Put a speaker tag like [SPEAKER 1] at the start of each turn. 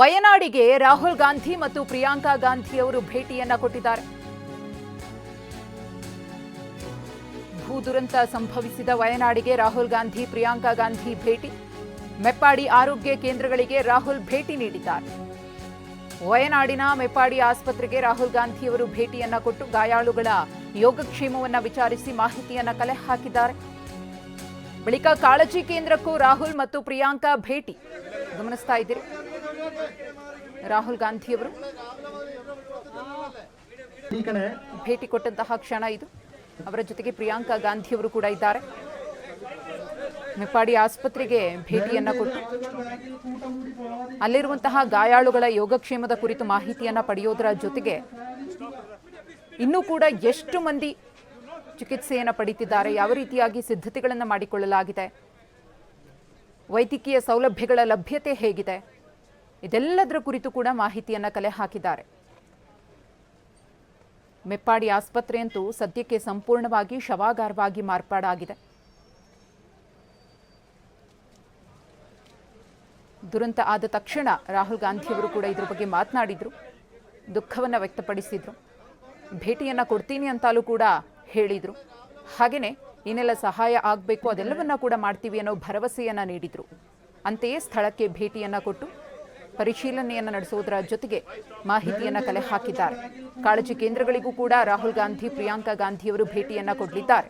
[SPEAKER 1] ವಯನಾಡಿಗೆ ರಾಹುಲ್ ಗಾಂಧಿ ಮತ್ತು ಪ್ರಿಯಾಂಕಾ ಗಾಂಧಿ ಅವರು ಭೇಟಿಯನ್ನ ಕೊಟ್ಟಿದ್ದಾರೆ. ಭೂ ದುರಂತ ಸಂಭವಿಸಿದ ವಯನಾಡಿಗೆ ರಾಹುಲ್ ಗಾಂಧಿ, ಪ್ರಿಯಾಂಕಾ ಗಾಂಧಿ ಭೇಟಿ. ಮೆಪ್ಪಾಡಿ ಆರೋಗ್ಯ ಕೇಂದ್ರಗಳಿಗೆ ರಾಹುಲ್ ಭೇಟಿ ನೀಡಿದ್ದಾರೆ. ವಯನಾಡಿನ ಮೆಪ್ಪಾಡಿ ಆಸ್ಪತ್ರೆಗೆ ರಾಹುಲ್ ಗಾಂಧಿಯವರು ಭೇಟಿಯನ್ನ ಕೊಟ್ಟು ಗಾಯಾಳುಗಳ ಯೋಗಕ್ಷೇಮವನ್ನು ವಿಚಾರಿಸಿ ಮಾಹಿತಿಯನ್ನ ಕಲೆ ಹಾಕಿದ್ದಾರೆ. ಬಳಿಕ ಕಾಳಜಿ ಕೇಂದ್ರಕ್ಕೂ ರಾಹುಲ್ ಮತ್ತು ಪ್ರಿಯಾಂಕಾ ಭೇಟಿ. ಗಮನಿಸ್ತಾ ಇದ್ದೀರಿ. ರಾಹುಲ್ ಗಾಂಧಿಯವರು. ಭೇಟಿ ಕೊಟ್ಟಂತಹ ಕ್ಷಣ ಇದು. ಅವರ ಜೊತೆಗೆ ಪ್ರಿಯಾಂಕಾ ಗಾಂಧಿಯವರು ಕೂಡ ಇದ್ದಾರೆ. ಮೆಪ್ಪಾಡಿ ಆಸ್ಪತ್ರೆಗೆ ಭೇಟಿಯನ್ನ ಕೊಟ್ಟು ಅಲ್ಲಿರುವಂತಹ ಗಾಯಾಳುಗಳ ಯೋಗಕ್ಷೇಮದ ಕುರಿತು ಮಾಹಿತಿಯನ್ನ ಪಡೆಯೋದರ ಜೊತೆಗೆ ಇನ್ನೂ ಕೂಡ ಎಷ್ಟು ಮಂದಿ ಚಿಕಿತ್ಸೆಯನ್ನು ಪಡೀತಿದ್ದಾರೆ, ಯಾವ ರೀತಿಯಾಗಿ ಸಿದ್ಧತೆಗಳನ್ನು ಮಾಡಿಕೊಳ್ಳಲಾಗಿದೆ, ವೈದ್ಯಕೀಯ ಸೌಲಭ್ಯಗಳ ಲಭ್ಯತೆ ಹೇಗಿದೆ ಇದೆಲ್ಲದರ ಕುರಿತು ಕೂಡ ಮಾಹಿತಿಯನ್ನ ಕಲೆ ಹಾಕಿದ್ದಾರೆ. ಮೆಪ್ಪಾಡಿ ಆಸ್ಪತ್ರೆಯಂತೂ ಸದ್ಯಕ್ಕೆ ಸಂಪೂರ್ಣವಾಗಿ ಶವಾಗಾರವಾಗಿ ಮಾರ್ಪಾಡಾಗಿದೆ. ದುರಂತ ಆದ ತಕ್ಷಣ ರಾಹುಲ್ ಗಾಂಧಿಯವರು ಕೂಡ ಇದ್ರ ಬಗ್ಗೆ ಮಾತನಾಡಿದ್ರು, ದುಃಖವನ್ನು ವ್ಯಕ್ತಪಡಿಸಿದ್ರು, ಭೇಟಿಯನ್ನ ಕೊಡ್ತೀನಿ ಅಂತಲೂ ಕೂಡ ಹೇಳಿದ್ರು. ಹಾಗೆಯೇ ಏನೆಲ್ಲ ಸಹಾಯ ಆಗಬೇಕು ಅದೆಲ್ಲವನ್ನ ಕೂಡ ಮಾಡ್ತೀವಿ ಅನ್ನೋ ಭರವಸೆಯನ್ನ ನೀಡಿದ್ರು. ಅಂತೆಯೇ ಸ್ಥಳಕ್ಕೆ ಭೇಟಿಯನ್ನ ಕೊಟ್ಟು ಪರಿಶೀಲನೆಯನ್ನು ನಡೆಸುವುದರ ಜೊತೆಗೆ ಮಾಹಿತಿಯನ್ನು ಕಲೆ ಹಾಕಿದ್ದಾರೆ. ಕಾಳಜಿ ಕೇಂದ್ರಗಳಿಗೂ ಕೂಡ ರಾಹುಲ್ ಗಾಂಧಿ, ಪ್ರಿಯಾಂಕಾ ಗಾಂಧಿಯವರು ಭೇಟಿಯನ್ನು ಕೊಡಲಿದ್ದಾರೆ.